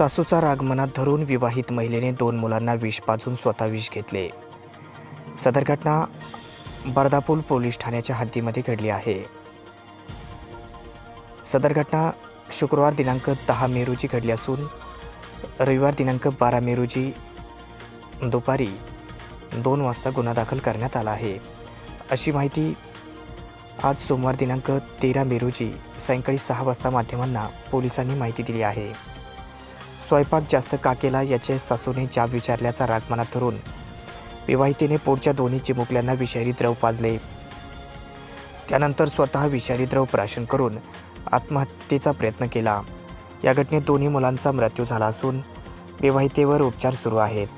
सासूचा राग मनात धरून विवाहित महिलेने दोन मुलांना विष पाजून स्वतः विष घेतले. सदर घटना बर्दापूल पोलीस ठाण्याच्या हद्दीमध्ये घडली आहे. सदर घटना शुक्रवार दिनांक दहा मे रोजी घडली असून रविवार दिनांक बारा मे रोजी दुपारी दोन वाजता गुन्हा दाखल करण्यात आला आहे. अशी माहिती आज सोमवार दिनांक तेरा मे रोजी सायंकाळी सहा वाजता माध्यमांना पोलिसांनी माहिती दिली आहे. स्वयंपाक जास्त का केला याचे सासूने जाब विचारल्याचा राग मनात धरून. विवाहितेने पोटच्या दोन्ही चिमुकल्यांना विषारी द्रव पाजले. त्यानंतर स्वतः विषारी द्रव प्राशन करून आत्महत्येचा प्रयत्न केला. या घटनेत दोन्ही मुलांचा मृत्यू झाला असून विवाहितेवर उपचार सुरू आहेत.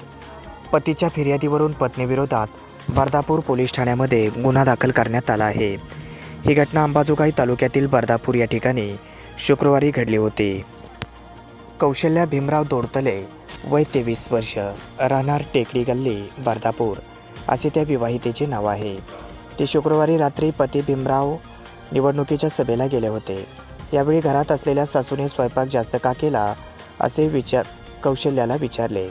पतीच्या फिर्यादीवरून पत्नीविरोधात बर्दापूर पोलीस ठाण्यामध्ये गुन्हा दाखल करण्यात आला आहे. ही घटना अंबाजोगाई तालुक्यातील बर्दापूर या ठिकाणी शुक्रवारी घडली होती. कौशल्या भीमराव दोडतले. वय तेवीस वर्ष. राहणार टेकडी गल्ली बर्दापूर. असे त्या विवाहितेचे नाव आहे. ते शुक्रवारी रात्री पती भीमराव निवडणुकीच्या सभेला गेले होते. यावेळी घरात असलेल्या सासूने स्वयंपाक जास्त का केला असे विचार कौशल्याला विचारले.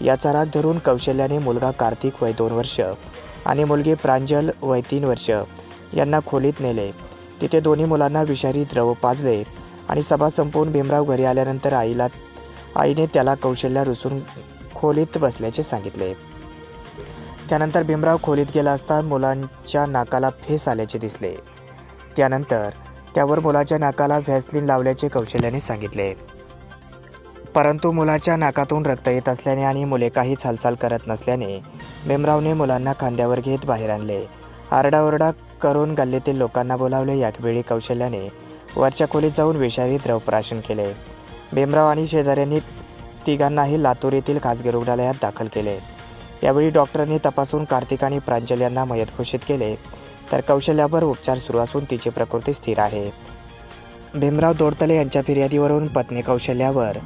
याचा राग धरून कौशल्याने मुलगा कार्तिक वय दोन वर्ष आणि मुलगी प्रांजल वय तीन वर्ष यांना खोलीत नेले. तिथे दोन्ही मुलांना विषारी द्रव पाजले. आणि सभा संपवून भीमराव घरी आल्यानंतर आईला आईने त्याला कौशल्या रुसून खोलीत बसल्याचे सांगितले. त्यानंतर भीमराव खोलीत गेला असता मुलांच्या नाकाला फेस आल्याचे दिसले. त्यानंतर त्यावर मुलाच्या नाकाला व्हॅसलिन लावल्याचे कौशल्याने सांगितले. परंतु मुलाच्या नाकातून रक्त येत असल्याने आणि मुले काहीच हालचाल करत नसल्याने भीमरावने मुलांना खांद्यावर घेत बाहेर आणले. आरडाओरडा करून गल्लीतील लोकांना बोलावले. यावेळी कौशल्याने वरच्या खोलीत जाऊन विषारी द्रवप्राशन केले. भीमराव आणि शेजाऱ्यांनी तिघांनाही लातूर येथील खासगी रुग्णालयात दाखल केले. यावेळी डॉक्टरांनी तपासून कार्तिक आणि प्रांजल यांना मयत घोषित केले. तर कौशल्यावर उपचार सुरू असून तिची प्रकृती स्थिर आहे. भीमराव दोडतले यांच्या फिर्यादीवरून पत्नी कौशल्यावर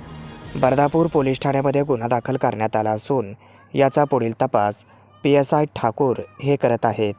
बर्दापूर पोलीस ठाण्यामध्ये गुन्हा दाखल करण्यात आला असून याचा पुढील तपास पी एस आय ठाकूर हे करत आहेत.